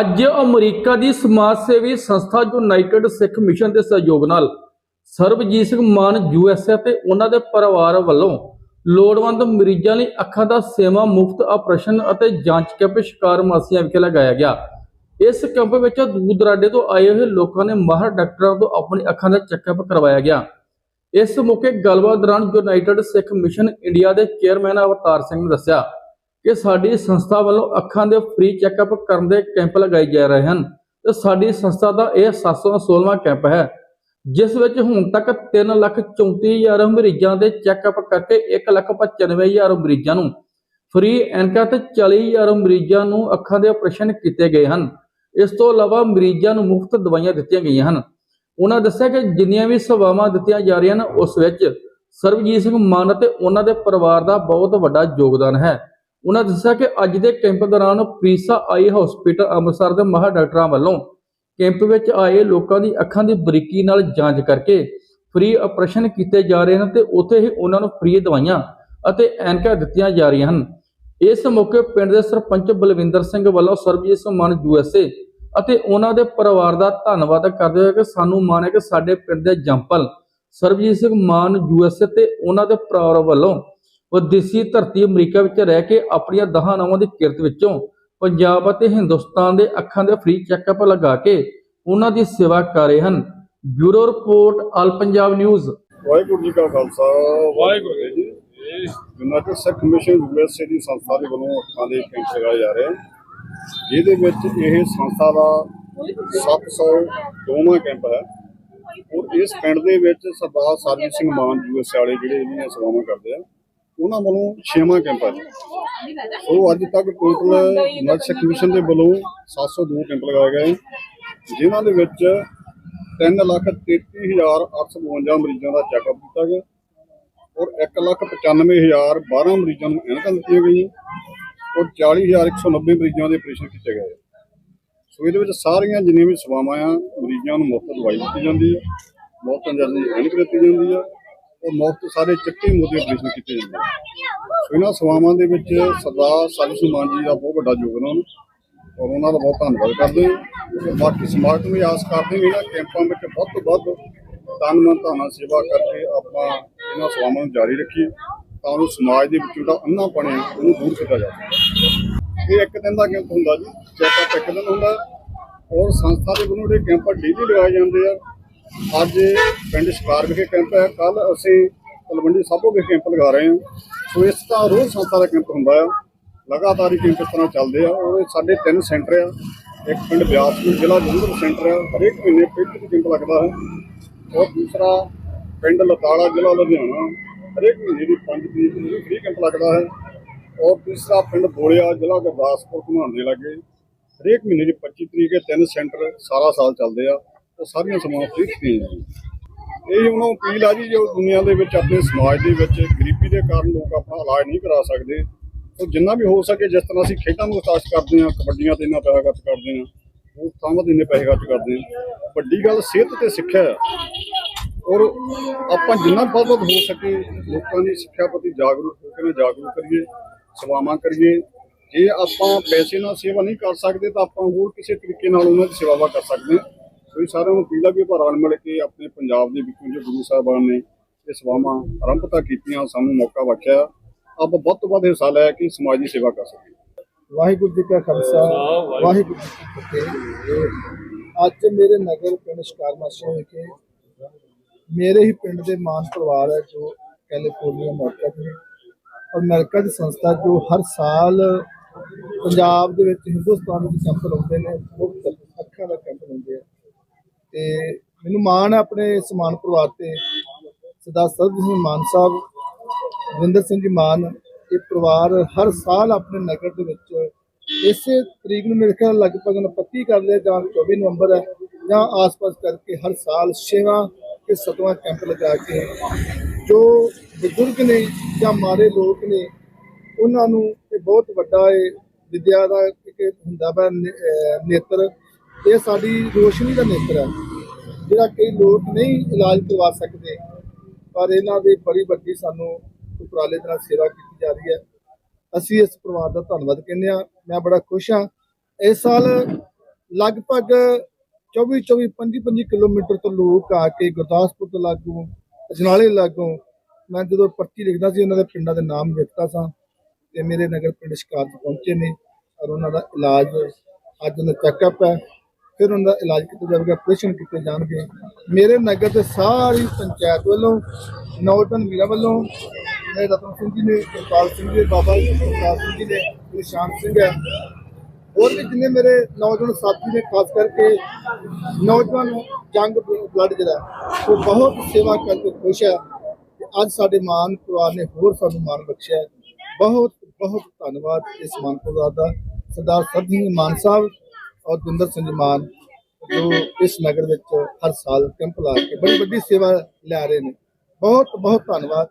ਅੱਜ ਅਮਰੀਕਾ ਦੀ ਸਮਾਜ ਸੇਵੀ ਸੰਸਥਾ ਯੂਨਾਈਟਿਡ ਸਿੱਖ ਮਿਸ਼ਨ ਦੇ ਸਹਿਯੋਗ ਨਾਲ ਸਰਬਜੀਤ ਸਿੰਘ ਮਾਨ ਯੂਐਸਏ ਤੇ ਉਹਨਾਂ ਦੇ ਪਰਿਵਾਰ ਵੱਲੋਂ ਲੋੜਵੰਦ ਮਰੀਜ਼ਾਂ ਲਈ ਅੱਖਾਂ ਦਾ ਸੇਵਾ ਮੁਫਤ ਆਪਰੇਸ਼ਨ ਅਤੇ ਜਾਂਚ ਕੈਂਪ ਸ਼ਿਕਾਰ ਮਾਸੀਆਂ ਵਿਖੇ ਲਗਾਇਆ ਗਿਆ। ਇਸ ਕੈਂਪ ਵਿੱਚ ਦੂਰ ਦਰਾਡੇ ਤੋਂ ਆਏ ਹੋਏ ਲੋਕਾਂ ਨੇ ਮਾਹਰ ਡਾਕਟਰਾਂ ਤੋਂ ਆਪਣੀ ਅੱਖਾਂ ਦਾ ਚੈੱਕਅਪ ਕਰਵਾਇਆ ਗਿਆ। ਇਸ ਮੌਕੇ ਗੱਲਬਾਤ ਦੌਰਾਨ ਯੂਨਾਈਟਿਡ ਸਿੱਖ ਮਿਸ਼ਨ ਇੰਡੀਆ ਦੇ ਚੇਅਰਮੈਨ ਅਵਤਾਰ ਸਿੰਘ ਨੇ ਦੱਸਿਆ। ਕਿ ਸਾਡੀ ਸੰਸਥਾ ਵੱਲੋਂ ਅੱਖਾਂ ਦੇ ਫ੍ਰੀ ਚੈੱਕਅਪ ਕਰਨ ਦੇ ਕੈਂਪ ਲਗਾਏ ਜਾ ਰਹੇ ਹਨ ਤੇ ਸਾਡੀ ਸੰਸਥਾ ਦਾ ਇਹ 716ਵਾਂ ਕੈਂਪ ਹੈ, ਜਿਸ ਵਿੱਚ ਹੁਣ ਤੱਕ 334000 ਮਰੀਜ਼ਾਂ ਦੇ ਚੈੱਕਅਪ ਕਰਕੇ 195000 ਮਰੀਜ਼ਾਂ ਨੂੰ ਫ੍ਰੀ ਐਨਕਾਂ ਤੇ 40000 ਮਰੀਜ਼ਾਂ ਨੂੰ ਅੱਖਾਂ ਦੇ ਆਪਰੇਸ਼ਨ ਕੀਤੇ ਗਏ ਹਨ। ਇਸ ਤੋਂ ਇਲਾਵਾ ਮਰੀਜ਼ਾਂ ਨੂੰ ਮੁਫਤ ਦਵਾਈਆਂ ਦਿੱਤੀਆਂ ਗਈਆਂ ਹਨ। ਉਹਨਾਂ ਦੱਸਿਆ ਕਿ ਜਿੰਨੀਆਂ ਵੀ ਸੇਵਾਵਾਂ ਦਿੱਤੀਆਂ ਜਾ ਰਹੀਆਂ ਹਨ, ਉਸ ਵਿੱਚ ਸਰਬਜੀਤ ਸਿੰਘ ਮਾਨ ਅਤੇ ਉਹਨਾਂ ਦੇ ਪਰਿਵਾਰ ਦਾ ਬਹੁਤ ਵੱਡਾ ਯੋਗਦਾਨ ਹੈ। ਉਹਨਾਂ ਦੱਸਿਆ ਕਿ ਅੱਜ ਦੇ ਕੈਂਪ ਦੌਰਾਨ ਪ੍ਰੀਸਾ ਆਈ ਹਸਪੀਟਲ ਅੰਮ੍ਰਿਤਸਰ ਦੇ ਮਾਹਰ ਡਾਕਟਰਾਂ ਵੱਲੋਂ ਕੈਂਪ ਵਿੱਚ ਆਏ ਲੋਕਾਂ ਦੀ ਅੱਖਾਂ ਦੀ ਬਰੀਕੀ ਨਾਲ ਜਾਂਚ ਕਰਕੇ ਫ੍ਰੀ ਆਪਰੇਸ਼ਨ ਕੀਤੇ ਜਾ ਰਹੇ ਹਨ ਤੇ ਉੱਥੇ ਹੀ ਉਹਨਾਂ ਨੂੰ ਫ੍ਰੀ ਦਵਾਈਆਂ ਅਤੇ ਐਨਕਾਂ ਦਿੱਤੀਆਂ ਜਾ ਰਹੀਆਂ ਹਨ। ਇਸ ਮੌਕੇ ਪਿੰਡ ਦੇ ਸਰਪੰਚ ਬਲਵਿੰਦਰ ਸਿੰਘ ਵੱਲੋਂ ਸਰਬਜੀਤ ਸਿੰਘ ਮਾਨ ਯੂਐਸਏ ਅਤੇ ਉਹਨਾਂ ਦੇ ਪਰਿਵਾਰ ਦਾ ਧੰਨਵਾਦ ਕਰਦੇ ਹੋਏ ਕਿ ਸਾਨੂੰ ਮਾਣ ਹੈ ਕਿ ਸਾਡੇ ਪਿੰਡ ਦੇ ਜੰਪਲ ਸਰਬਜੀਤ ਸਿੰਘ ਮਾਨ ਯੂਐਸਏ ਤੇ ਉਹਨਾਂ ਦੇ ਪਰਿਵਾਰ ਵੱਲੋਂ ਵਿਦੇਸੀ ਧਰਤੀ ਅਮਰੀਕਾ ਵਿੱਚ ਰਹਿ ਕੇ ਆਪਣੀਆਂ ਦਹਾਂ ਨਾਵਾਂ ਦੀ ਕਿਰਤ ਵਿੱਚੋਂ ਪੰਜਾਬ ਅਤੇ ਹਿੰਦੁਸਤਾਨ ਦੇ ਅੱਖਾਂ ਦੇ ਫ੍ਰੀ ਚੈੱਕਅਪ ਲਗਾ ਕੇ ਉਹਨਾਂ ਦੀ ਸੇਵਾ ਕਰ ਰਹੇ ਹਨ। Bureau report all Punjab news. Waheguru ji ਕਾ Khalsa. Waheguru ji. United Sikh mission USA ਦੀ ਸੰਸਥਾ ਦੇ ਵੱਲੋਂ ਅੱਖਾਂ ਦੇ ਕੈਂਪ ਲਗਾਏ ਜਾ ਰਹੇ ਹਨ ਜਿਹਦੇ ਵਿੱਚ ਇਹ ਸੰਸਥਾ ਦਾ 702ਵਾਂ ਕੈਂਪ ਹੈ। ਔਰ ਇਸ ਪਿੰਡ ਦੇ ਵਿੱਚ ਸਰਦਾਰ ਸਰਜੀਤ ਸਿੰਘ ਮਾਨ ਯੂਐਸਏ ਵਾਲੇ ਜਿਹੜੇ ਇਹਨਾਂ ਸੇਵਾਵਾਂ ਕਰਦੇ ਆ। ਉਹਨਾਂ ਵੱਲੋਂ ਛੇਵਾਂ ਕੈਂਪ ਹੈ ਜੀ। ਸੋ ਅੱਜ ਤੱਕ ਟੋਟਲ ਯੂਨਾਈਟਡ ਸਿੱਖ ਮਿਸ਼ਨ ਦੇ ਵੱਲੋਂ 702 ਕੈਂਪ ਲਗਾਏ ਗਏ ਹਨ, ਜਿਨ੍ਹਾਂ ਦੇ ਵਿੱਚ 333852 ਮਰੀਜ਼ਾਂ ਦਾ ਚੈੱਕਅਪ ਕੀਤਾ ਗਿਆ ਔਰ 195012 ਮਰੀਜ਼ਾਂ ਨੂੰ ਐਨਕਾਂ ਦਿੱਤੀਆਂ ਗਈਆਂ ਔਰ 40190 ਮਰੀਜ਼ਾਂ ਦੇ ਆਪਰੇਸ਼ਨ ਕੀਤੇ ਗਏ ਸੋ ਇਹਦੇ ਵਿੱਚ ਸਾਰੀਆਂ ਜਿੰਨੀਆਂ ਵੀ ਸੇਵਾਵਾਂ ਆ ਮਰੀਜ਼ਾਂ ਨੂੰ ਮੁਫਤ ਦਵਾਈ ਦਿੱਤੀ ਜਾਂਦੀ ਹੈ ਮੁਫਤ ਅੰਦਰ ਦੀ ਐਨਕ ਦਿੱਤੀ ਜਾਂਦੀ ਹੈ। ਔਰ ਮੁਫਤ ਸਾਰੇ ਚਿੱਟੇ ਮੋਦੇ ਆਪਰੇਸ਼ਨ ਕੀਤੇ ਜਾਂਦੇ ਆ। ਸੋ ਇਹਨਾਂ ਸੇਵਾਵਾਂ ਦੇ ਵਿੱਚ ਸਰਦਾਰ ਸਾਜੂ ਸੁਮਾਨ ਜੀ ਦਾ ਬਹੁਤ ਵੱਡਾ ਯੋਗਦਾਨ ਔਰ ਉਹਨਾਂ ਦਾ ਬਹੁਤ ਧੰਨਵਾਦ ਕਰਦੇ ਹਾਂ। ਤੇ ਬਾਕੀ ਸਮਾਜ ਨੂੰ ਵੀ ਆਸ ਕਰਦੇ ਹਾਂ ਵੀ ਇਹਨਾਂ ਕੈਂਪਾਂ ਵਿੱਚ ਵੱਧ ਤੋਂ ਵੱਧ ਤਨ ਮਨ ਧਨ ਸੇਵਾ ਕਰਕੇ ਆਪਾਂ ਇਹਨਾਂ ਸੇਵਾਵਾਂ ਨੂੰ ਜਾਰੀ ਰੱਖੀਏ ਤਾਂ ਉਹ ਸਮਾਜ ਦੇ ਵਿੱਚ ਜਿਹੜਾ ਅੰਨਾ ਬਣਿਆ ਉਹਨੂੰ ਦੂਰ ਕੀਤਾ ਜਾ ਸਕੇ। ਇਹ ਇੱਕ ਦਿਨ ਦਾ ਕੈਂਪ ਹੁੰਦਾ ਜੀ ਚੈੱਕਅਪ ਇੱਕ ਦਿਨ ਹੁੰਦਾ ਔਰ ਸੰਸਥਾ ਦੇ ਵੱਲੋਂ ਜਿਹੜੇ ਕੈਂਪ ਡੇਲੀ ਲਗਾਏ ਜਾਂਦੇ ਆ ਅੱਜ ਪਿੰਡ ਸ਼ਿਕਾਰ ਵਿਖੇ ਕੈਂਪ ਹੈ। ਕੱਲ ਅਸੀਂ ਤਲਵੰਡੀ ਸਾਬੋ ਵਿਖੇ ਕੈਂਪ ਲਗਾ ਰਹੇ ਹਾਂ। ਸੋ ਇਸ ਤਰ੍ਹਾਂ ਰੋਜ਼ ਸੰਸਥਾ ਦਾ ਕੈਂਪ ਹੁੰਦਾ ਆ ਲਗਾਤਾਰ ਹੀ ਕੈਂਪ ਇਸ ਤਰ੍ਹਾਂ ਚੱਲਦੇ ਆ। ਔਰ ਸਾਡੇ ਤਿੰਨ ਸੈਂਟਰ ਆ। ਇੱਕ ਪਿੰਡ ਬਿਆਸਪੁਰ ਜ਼ਿਲ੍ਹਾ ਜਲੰਧਰ ਸੈਂਟਰ ਆ। ਹਰੇਕ ਮਹੀਨੇ ਪਹਿਲੇ ਕੈਂਪ ਲੱਗਦਾ ਹੈ। ਔਰ ਦੂਸਰਾ ਪਿੰਡ ਲਤਾੜਾ, ਜ਼ਿਲ੍ਹਾ ਲੁਧਿਆਣਾ। ਹਰੇਕ ਮਹੀਨੇ ਦੀ 5 ਤਰੀਕ ਨੂੰ ਫ੍ਰੀ ਕੈਂਪ ਲੱਗਦਾ ਹੈ। ਔਰ ਤੀਸਰਾ ਪਿੰਡ ਬੋੜਿਆ, ਜ਼ਿਲ੍ਹਾ ਗੁਰਦਾਸਪੁਰ, ਘੁਮਾਉਣ ਦੇ ਲਾਗੇ। ਹਰੇਕ ਮਹੀਨੇ ਦੀ 25 ਤਰੀਕ ਇਹ ਤਿੰਨ ਸੈਂਟਰ ਸਾਰਾ ਸਾਲ ਚੱਲਦੇ ਆ। ਉਹ ਸਾਰੀਆਂ ਸਮਾਂ ਫ੍ਰੀ ਕੀਤੀਆਂ ਜਾਂਦੀਆਂ ਇਹ ਉਹਨਾਂ ਨੂੰ ਅਪੀਲ ਆ ਜੀ, ਜੋ ਦੁਨੀਆ ਦੇ ਵਿੱਚ ਆਪਣੇ ਸਮਾਜ ਦੇ ਵਿੱਚ ਗਰੀਬੀ ਦੇ ਕਾਰਨ ਲੋਕ ਆਪਣਾ ਇਲਾਜ ਨਹੀਂ ਕਰਾ ਸਕਦੇ ਉਹ ਜਿੰਨਾ ਵੀ ਹੋ ਸਕੇ ਜਿਸ ਤਰ੍ਹਾਂ ਅਸੀਂ ਖੇਡਾਂ ਨੂੰ ਉਤਾਸ਼ ਕਰਦੇ ਹਾਂ, ਕਬੱਡੀਆਂ ਤੇ ਇੰਨਾ ਪੈਸਾ ਖਰਚ ਕਰਦੇ ਹਾਂ, ਉਹ ਥਾਵਾਂ ਤੇ ਇੰਨੇ ਪੈਸੇ ਖਰਚ ਕਰਦੇ ਹਾਂ। ਵੱਡੀ ਗੱਲ ਸਿਹਤ ਤੇ ਸਿੱਖਿਆ ਹੈ। ਔਰ ਆਪਾਂ ਜਿੰਨਾ ਵੱਧ ਵੱਧ ਹੋ ਸਕੇ ਲੋਕਾਂ ਦੀ ਸਿੱਖਿਆ ਪ੍ਰਤੀ ਜਾਗਰੂਕ ਹੋ ਕੇ ਨਾ ਜਾਗਰੂਕ ਕਰੀਏ, ਸੇਵਾਵਾਂ ਕਰੀਏ। ਜੇ ਆਪਾਂ ਪੈਸੇ ਨਾਲ ਸੇਵਾ ਨਹੀਂ ਕਰ ਸਕਦੇ, ਤਾਂ ਆਪਾਂ ਹੋਰ ਕਿਸੇ ਤਰੀਕੇ ਨਾਲ ਉਹਨਾਂ ਦੀ ਸੇਵਾਵਾਂ ਕਰ ਸਕਦੇ ਹਾਂ। ਸੋ ਸਾਰਿਆਂ ਨੂੰ ਅਪੀਲ ਆ ਕਿ ਮਿਲ ਕੇ ਆਪਣੇ ਪੰਜਾਬ ਦੇ ਵਿੱਚੋਂ ਜੋ ਗੁਰੂ ਸਾਹਿਬਾਨ ਨੇ ਇਹ ਸੇਵਾਵਾਂ ਆਰੰਭਤਾ ਕੀਤੀਆਂ ਸਾਨੂੰ ਮੌਕਾ ਬਖਸ਼ਿਆ। ਆਪਾਂ ਵੱਧ ਤੋਂ ਵੱਧ ਹਿੱਸਾ ਲੈ ਕੇ ਸਮਾਜ ਦੀ ਸੇਵਾ ਕਰ ਸਕੀਏ। ਵਾਹਿਗੁਰੂ ਜੀ ਕਾ ਖਾਲਸਾ ਵਾਹਿਗੁਰੂ ਜੀ ਕੀ ਫਤਿਹ। ਅੱਜ ਮੇਰੇ ਨਗਰ ਪਿੰਡ ਸ਼ਿਕਾਰਮਾਸ਼ੀ ਵਿਖੇ ਮੇਰੇ ਹੀ ਪਿੰਡ ਦੇ ਮਾਨ ਪਰਿਵਾਰ ਹੈ ਜੋ ਕੈਲੀਫੋਰਨੀਆ ਅਮਰੀਕਾ ਦੇ ਔਰ ਅਮਰੀਕਾ ਦੀ ਸੰਸਥਾ ਜੋ ਹਰ ਸਾਲ ਪੰਜਾਬ ਦੇ ਵਿੱਚ ਹਿੰਦੁਸਤਾਨ ਵਿੱਚ ਕੈਂਪ ਲਾਉਂਦੇ ਨੇ ਮੁਫਤ ਅੱਖਾਂ ਦਾ ਕੈਂਪ ਲਾਉਂਦੇ ਆ ਤੇ ਮੈਨੂੰ ਮਾਣ ਹੈ ਆਪਣੇ ਸਮਾਨ ਪਰਿਵਾਰ ਤੇ। ਸਰਦਾਰ ਸਰਬ ਸਿੰਘ ਮਾਨ ਸਾਹਿਬ ਵਿੰਦਰ ਸਿੰਘ ਜੀ ਮਾਨ, ਇਹ ਪਰਿਵਾਰ ਹਰ ਸਾਲ ਆਪਣੇ ਨਗਰ ਦੇ ਵਿੱਚ ਇਸੇ ਤਰੀਕ ਨੂੰ ਮੇਰੇ ਖਿਆਲ ਲਗਭਗ 29 ਕਰ ਲਿਆ ਜਾਂ 24 ਨਵੰਬਰ ਹੈ ਜਾਂ ਆਸ-ਪਾਸ ਕਰਕੇ ਹਰ ਸਾਲ ਛੇਵਾਂ ਕੇ ਸਤਵਾਂ ਕੈਂਪ ਲਗਾ ਕੇ ਜੋ ਬਜ਼ੁਰਗ ਨੇ ਜਾਂ ਮਾਰੇ ਲੋਕ ਨੇ, ਉਹਨਾਂ ਨੂੰ ਇਹ ਬਹੁਤ ਵੱਡਾ ਇਹ ਵਿਦਿਆ ਦਾ ਇੱਕ ਹੁੰਦਾ ਵਾ ਨੇਤਰ ਇਹ ਸਾਡੀ ਰੋਸ਼ਨੀ ਦਾ ਨੇਤਰ ਹੈ, ਜਿਹੜਾ ਕਈ ਲੋਕ ਨਹੀਂ ਇਲਾਜ ਕਰਵਾ ਸਕਦੇ, ਪਰ ਇਹਨਾਂ ਦੀ ਬੜੀ ਵੱਡੀ ਸਾਨੂੰ ਉਪਰਾਲੇ ਦੇ ਨਾਲ ਸੇਵਾ ਕੀਤੀ ਜਾ ਰਹੀ ਹੈ। ਅਸੀਂ ਇਸ ਪਰਿਵਾਰ ਦਾ ਧੰਨਵਾਦ ਕਹਿੰਦੇ ਆ ਮੈਂ ਬੜਾ ਖੁਸ਼ ਹਾਂ। ਇਸ ਸਾਲ ਲਗਭਗ 24 24 25 25 ਕਿਲੋਮੀਟਰ ਤੋਂ ਲੋਕ ਆ ਕੇ ਗੁਰਦਾਸਪੁਰ ਤੋਂ ਲਾਗੂ, ਅਜਨਾਲੇ ਲਾਗੂ। ਮੈਂ ਜਦੋਂ ਪਰਚੀ ਲਿਖਦਾ ਸੀ, ਉਹਨਾਂ ਦੇ ਪਿੰਡਾਂ ਦੇ ਨਾਮ ਲਿਖਦਾ ਸਾਂ ਤੇ ਮੇਰੇ ਨਗਰ ਪਿੰਡ ਸ਼ਿਕਾਰ ਤੋਂ ਪਹੁੰਚੇ ਨੇ, ਔਰ ਉਹਨਾਂ ਦਾ ਇਲਾਜ ਅੱਜ ਉਹਨਾਂ ਚੈੱਕਅਪ ਹੈ। ਫਿਰ ਉਹਨਾਂ ਦਾ ਇਲਾਜ ਕੀਤਾ ਜਾਵੇਗਾ ਆਪਰੇਸ਼ਨ ਕੀਤੇ ਜਾਣਗੇ। ਮੇਰੇ ਨਗਰ ਦੇ ਸਾਰੀ ਪੰਚਾਇਤ ਵੱਲੋਂ, ਨੌਜਵਾਨ ਵੀਰਾਂ ਵੱਲੋਂ, ਮੇਰੇ ਰਤਨ ਸਿੰਘ ਜੀ ਨੇ ਕਿਰਪਾਲ ਸਿੰਘ ਜੀ, ਬਾਬਾ ਜੀ ਕਿਰਪਾਲ ਸਿੰਘ ਜੀ ਨੇ ਨਿਸ਼ਾਨ ਸਿੰਘ ਹੈ। ਹੋਰ ਵੀ ਜਿੰਨੇ ਮੇਰੇ ਨੌਜਵਾਨ ਸਾਥੀ ਨੇ, ਖਾਸ ਕਰਕੇ ਨੌਜਵਾਨ ਜੰਗ ਬਲੱਡ ਜਿਹੜਾ, ਉਹ ਬਹੁਤ ਸੇਵਾ ਕਰਕੇ ਖੁਸ਼ ਹੈ। ਅੱਜ ਸਾਡੇ ਮਾਨ ਪਰਿਵਾਰ ਨੇ ਹੋਰ ਸਾਨੂੰ ਮਾਨ ਬਖਸ਼ਿਆ ਬਹੁਤ ਬਹੁਤ ਧੰਨਵਾਦ ਇਸ ਮਾਨ ਪਰਿਵਾਰ ਦਾ। ਸਰਦਾਰ ਸਰਦਾਰ ਸਿੰਘ ਮਾਨ ਸਾਹਿਬ ਔਰ ਦੁੰਦਰ ਸਿੰਘ ਮਾਨ ਜੋ ਇਸ ਨਗਰ ਵਿੱਚ ਹਰ ਸਾਲ ਕੈਂਪ ਲਾ ਕੇ ਬੜੀ ਵੱਡੀ ਸੇਵਾ ਲਿਆ ਰਹੇ ਨੇ। ਬਹੁਤ ਬਹੁਤ ਧੰਨਵਾਦ।